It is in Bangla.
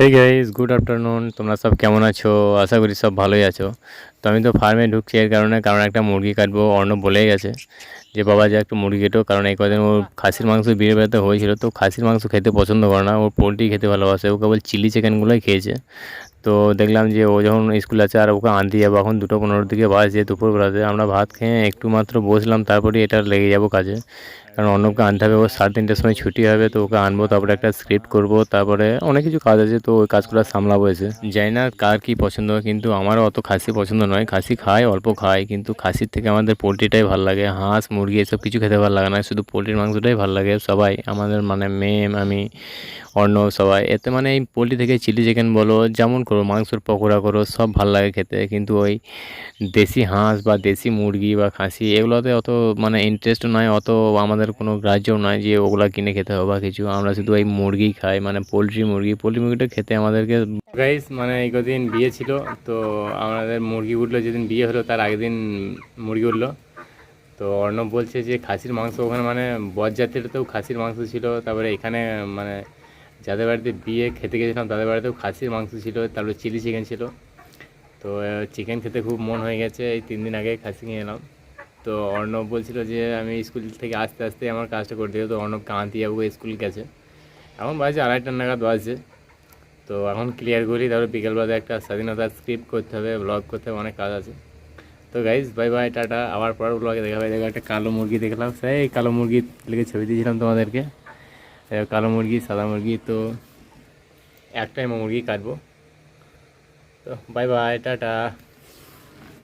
হে গাইস গুড আফটারনুন তোমরা সব কেমন আছো? আশা করি সব ভালোই আছো। তো আমি তো ফার্মে ঢুকছি এর কারণে, কারণ একটা মুরগি কাটবো, অর্ণব বলেই গেছে যে, বাবা, যে একটা মুরগি কেটো। কারণ এই কদিন ওর খাসির মাংস বিয়ে বেড়াতে হয়েছিল, তো খাসির মাংস খেতে পছন্দ করে না। ও পোলট্রি খেতে ভালোবাসে ও কেবল চিলি চিকেনগুলোই খেয়েছে। তো দেখলাম যে, ও যখন স্কুল আছে আর ওকে আনতে যাব, এখন দুটো পনেরোর দিকে বাজছে দুপুরবেলাতে। আমরা ভাত খেয়ে একটু মাত্র বসলাম, তারপরে এটা লেগে যাব কাজে। কারণ অন্যকে আনতে হবে ও সাড়ে তিনটের সময় ছুটি হবে, তো ওকে আনব, তারপরে একটা স্ক্রিপ্ট করব, তারপরে অনেক কিছু কাজ আছে, তো ওই কাজগুলো সামলাবো এসে। জানি না কার কী পছন্দ, কিন্তু আমারও অত খাসি পছন্দ নয়। খাসি খাই, অল্প খাই, কিন্তু খাসির থেকে আমাদের পোলট্রিটাই ভালো লাগে। হাঁস, মুরগি, এসব কিছু খেতে ভালো লাগে না, শুধু পোলট্রির মাংসটাই ভালো লাগে। সবাই, আমাদের মানে মেম আমি অন্য সবাই, এতে মানে এই পোলট্রি থেকে চিলি চিকেন বলো, যেমন করো, মাংসর পকোড়া করো, সব ভালো লাগে খেতে। কিন্তু ওই দেশি হাঁস বা দেশি মুরগি বা খাসি, এগুলোতে অত মানে ইন্টারেস্ট নয় অত আমাদের কোনো গ্রাহ্যও নয় যে ওগুলা কিনে খেতে হবে বা কিছু। আমরা শুধু ওই মুরগি খাই মানে পোলট্রি মুরগি। পোলট্রি মুরগিটা খেতে আমাদেরকে গাইস মানে এই কদিন বিয়ে ছিল, তো আমাদের মুরগি উঠল, যেদিন বিয়ে হলো তার আগের দিন মুরগি উঠল। তো অর্ণব বলছে যে খাসির মাংস ওখানে মানে বরযাত্রীতেও খাসির মাংস ছিল। তারপরে এখানে মানে যাদের বাড়িতে বিয়ে খেতে গেছিলাম, তাদের বাড়িতেও খাসির মাংস ছিল। তারপরে চিলি চিকেন ছিল। তো চিকেন খেতে খুব মন হয়ে গেছে। এই তিন দিন আগে খাসি নিয়ে এলাম। তো অর্ণব বলছিল যে, আমি স্কুল থেকে আস্তে আস্তে আমার কাজটা করে দেবো তো অর্ণবকে আনতে যাব স্কুল গেছে। এখন বাজে আড়াইটার নাগাদ বাজছে তো এখন ক্লিয়ার করি তারপরে বিকেলবেলাতে একটা স্বাধীনতার স্ক্রিপ্ট করতে হবে ব্লগ করতে হবে, অনেক কাজ আছে। তো গাইজ বাই বাই টাটা। আবার পরের ব্লগে দেখা হবে দেখো একটা কালো মুরগি দেখলাম। সেই কালো মুরগি লেগে ছবি দিয়েছিলাম তোমাদেরকে। কালো মুরগি, সাদা মুরগি, তো একটাই মুরগি কাটবো। তো বাই বাই টাটা।